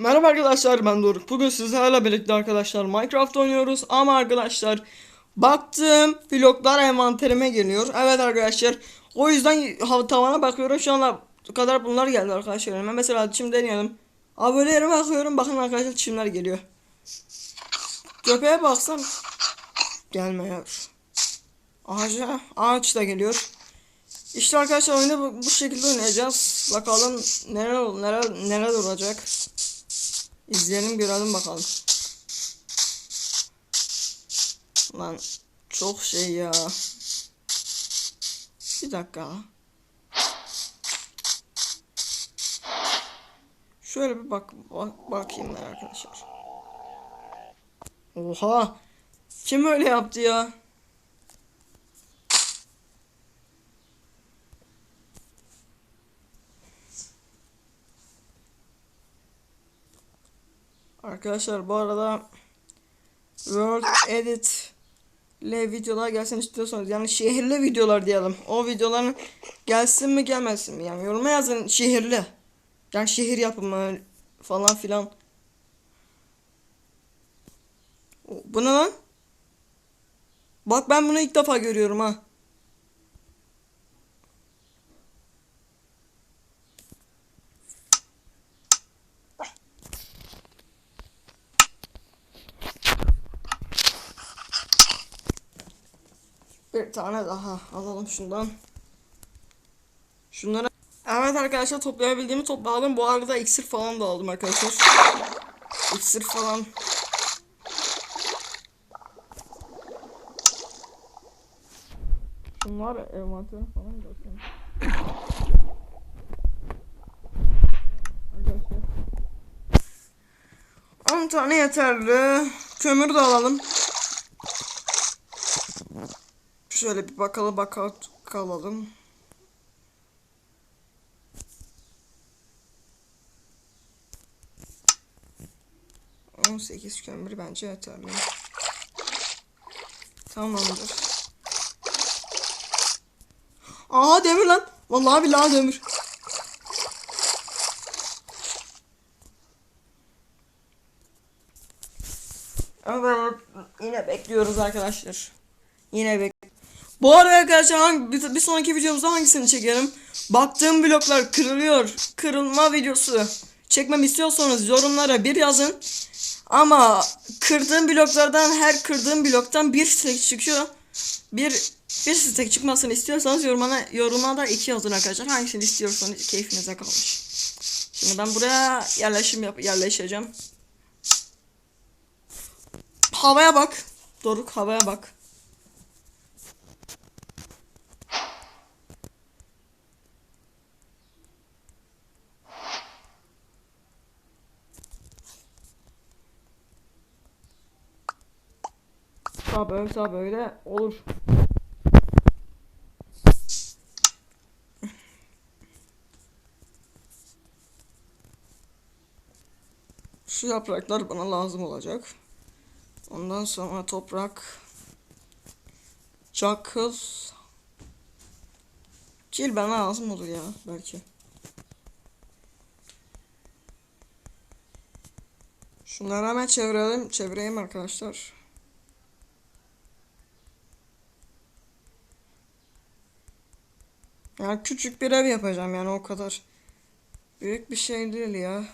Merhaba arkadaşlar ben Doruk. Bugün sizlerle birlikte arkadaşlar Minecraft oynuyoruz ama arkadaşlar baktım bloklar envanterime geliyor. Evet arkadaşlar o yüzden tavana bakıyorum şu anda kadar bunlar geldi arkadaşlar. önüme. Mesela çim deneyelim. Yere bakıyorum bakın arkadaşlar çimler geliyor. Köpeğe baksam gelmiyor. Ağaca, ağaç da geliyor. İşte arkadaşlar oyunu bu, bu şekilde oynayacağız. Bakalım neler neler neler olacak. İzleyelim görelim bakalım. Lan çok şey ya. Bir dakika. Şöyle bir bak, bak bakayım arkadaşlar. Oha. Kim öyle yaptı ya? Arkadaşlar bu arada World Edit ile videolar gelsin istiyorsanız yani şehirli videolar diyelim. O videoların gelsin mi gelmesin mi yani yoruma yazın şehirli. Yani şehir yapımı falan filan. Bu ne lan? Bak ben bunu ilk defa görüyorum ha. Bir tane daha alalım şundan. Şunları Evet arkadaşlar toplayabildiğimi topladım. Bu arada iksir falan da aldım arkadaşlar. İksir falan. Şunlar envanterim falan göstereyim. Arkadaşlar. 10 tane yeterli. Kömür de alalım. Şöyle bir bakalım bakalım kalalım. On sekiz kömür bence yeterli. Tamamdır. Aa demir lan. Vallahi billahi demir. Yine bekliyoruz arkadaşlar. Yine bek. Bu arada arkadaşlar hangi, bir, bir sonraki videomuzda hangisini çekelim? Baktığım bloklar kırılıyor. Kırılma videosu çekmem istiyorsanız yorumlara bir yazın. Ama kırdığım bloklardan her kırdığım bloktan bir stack çıkıyor. Bir bir stack çıkmasını istiyorsanız yorumana yoruma da iki yazın arkadaşlar. Hangisini istiyorsanız keyfinize kalmış. Şimdi ben buraya yerleşim yap yerleşeceğim. Havaya bak. Doruk havaya bak. Sağ böyle böyle olur. Şu yapraklar bana lazım olacak. Ondan sonra toprak. Çakıl. Kil bana lazım olur ya belki. Şunları hemen çevirelim, çevireyim arkadaşlar. Yani küçük bir ev yapacağım yani o kadar. Büyük bir şey değil ya.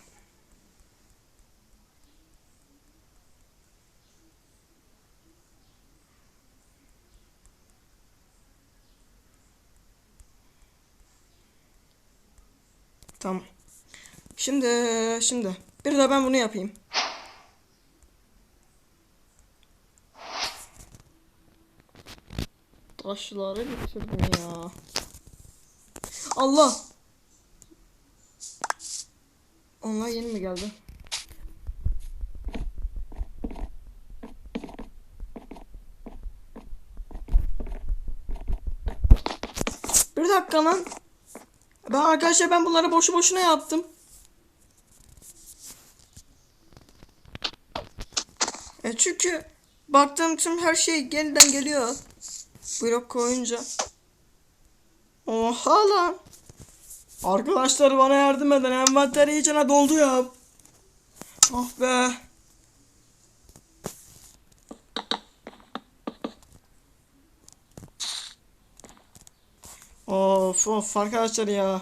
Tamam. Şimdi şimdi bir de ben bunu yapayım. Taşları bitirdim ya. Allah. Onlar yeni mi geldi? Bir dakika lan. Ben arkadaşlar ben bunları boşu boşuna yaptım. E çünkü baktığım tüm her şey yeniden geliyor. Blok koyunca. Oha lan. Arkadaşlar bana yardım edin. Envanter iyicene doldu ya. Ah be. Of of arkadaşlar ya.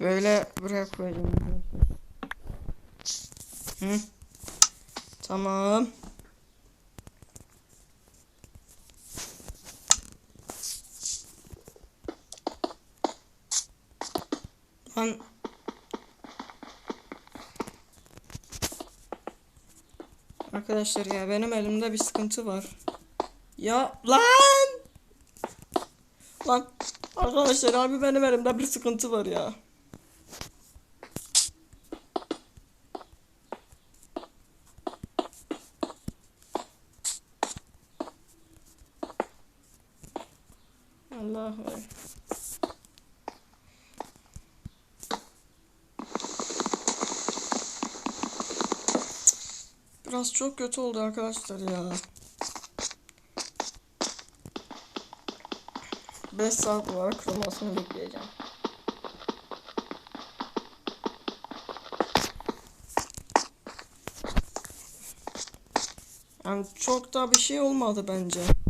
Böyle buraya koyacağım. Hı. Tamam. Lan Arkadaşlar ya benim elimde bir sıkıntı var. Ya lan! Lan arkadaşlar abi benim elimde bir sıkıntı var ya. Allah Biraz çok kötü oldu arkadaşlar ya. 5 saat olarak kırılmasını bekleyeceğim. Yani çok da bir şey olmadı bence.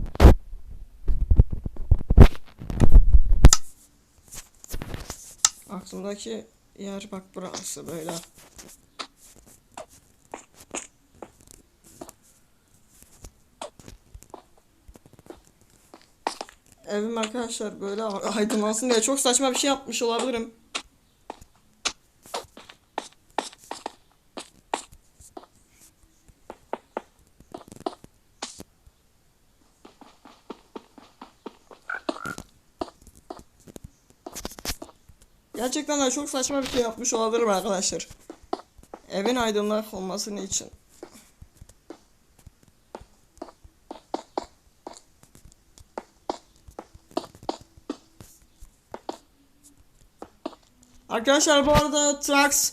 Aklımdaki yer bak burası böyle. Evim arkadaşlar böyle aydınlansın diye çok saçma bir şey yapmış olabilirim. Gerçekten de çok saçma bir şey yapmış olabilirim arkadaşlar. Evin aydınlık olmasını için. Arkadaşlar bu arada Trucks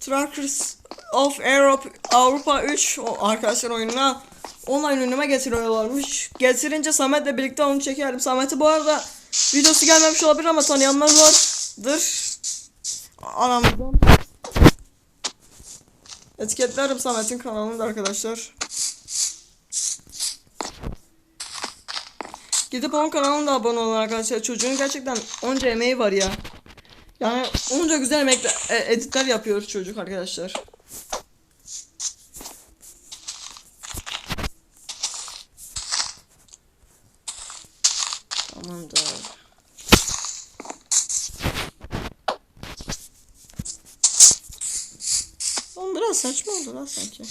Truckers of Europe Avrupa 3 o arkadaşlar oyununa online önüme getiriyorlarmış. Getirince Samet'le birlikte onu çekerim. Samet'i bu arada videosu gelmemiş olabilir ama tanıyanlar vardır. Aramızdan. Etiketlerim Samet'in kanalında arkadaşlar. Gidip onun kanalına da abone olun arkadaşlar. Çocuğun gerçekten onca emeği var ya. Yani onca güzel emekle, e, editler yapıyor çocuk arkadaşlar. Tamamdır. Oğlum biraz saçma oldu lan sanki.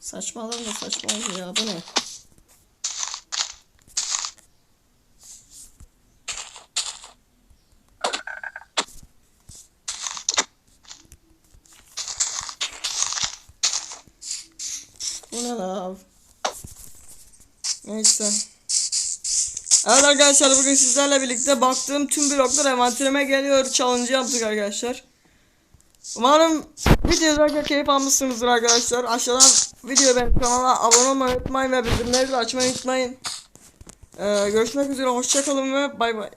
Saçmalama da saçma oldu ya bu ne? Bu ne la? Neyse. Evet arkadaşlar bugün sizlerle birlikte baktığım tüm bloklar envanterime geliyor. Challenge yaptık arkadaşlar. Umarım videoda keyif almışsınızdır arkadaşlar. Aşağıdan video benim kanala abone olmayı unutmayın ve bildirimleri de açmayı unutmayın. Ee, görüşmek üzere hoşçakalın ve bay bay.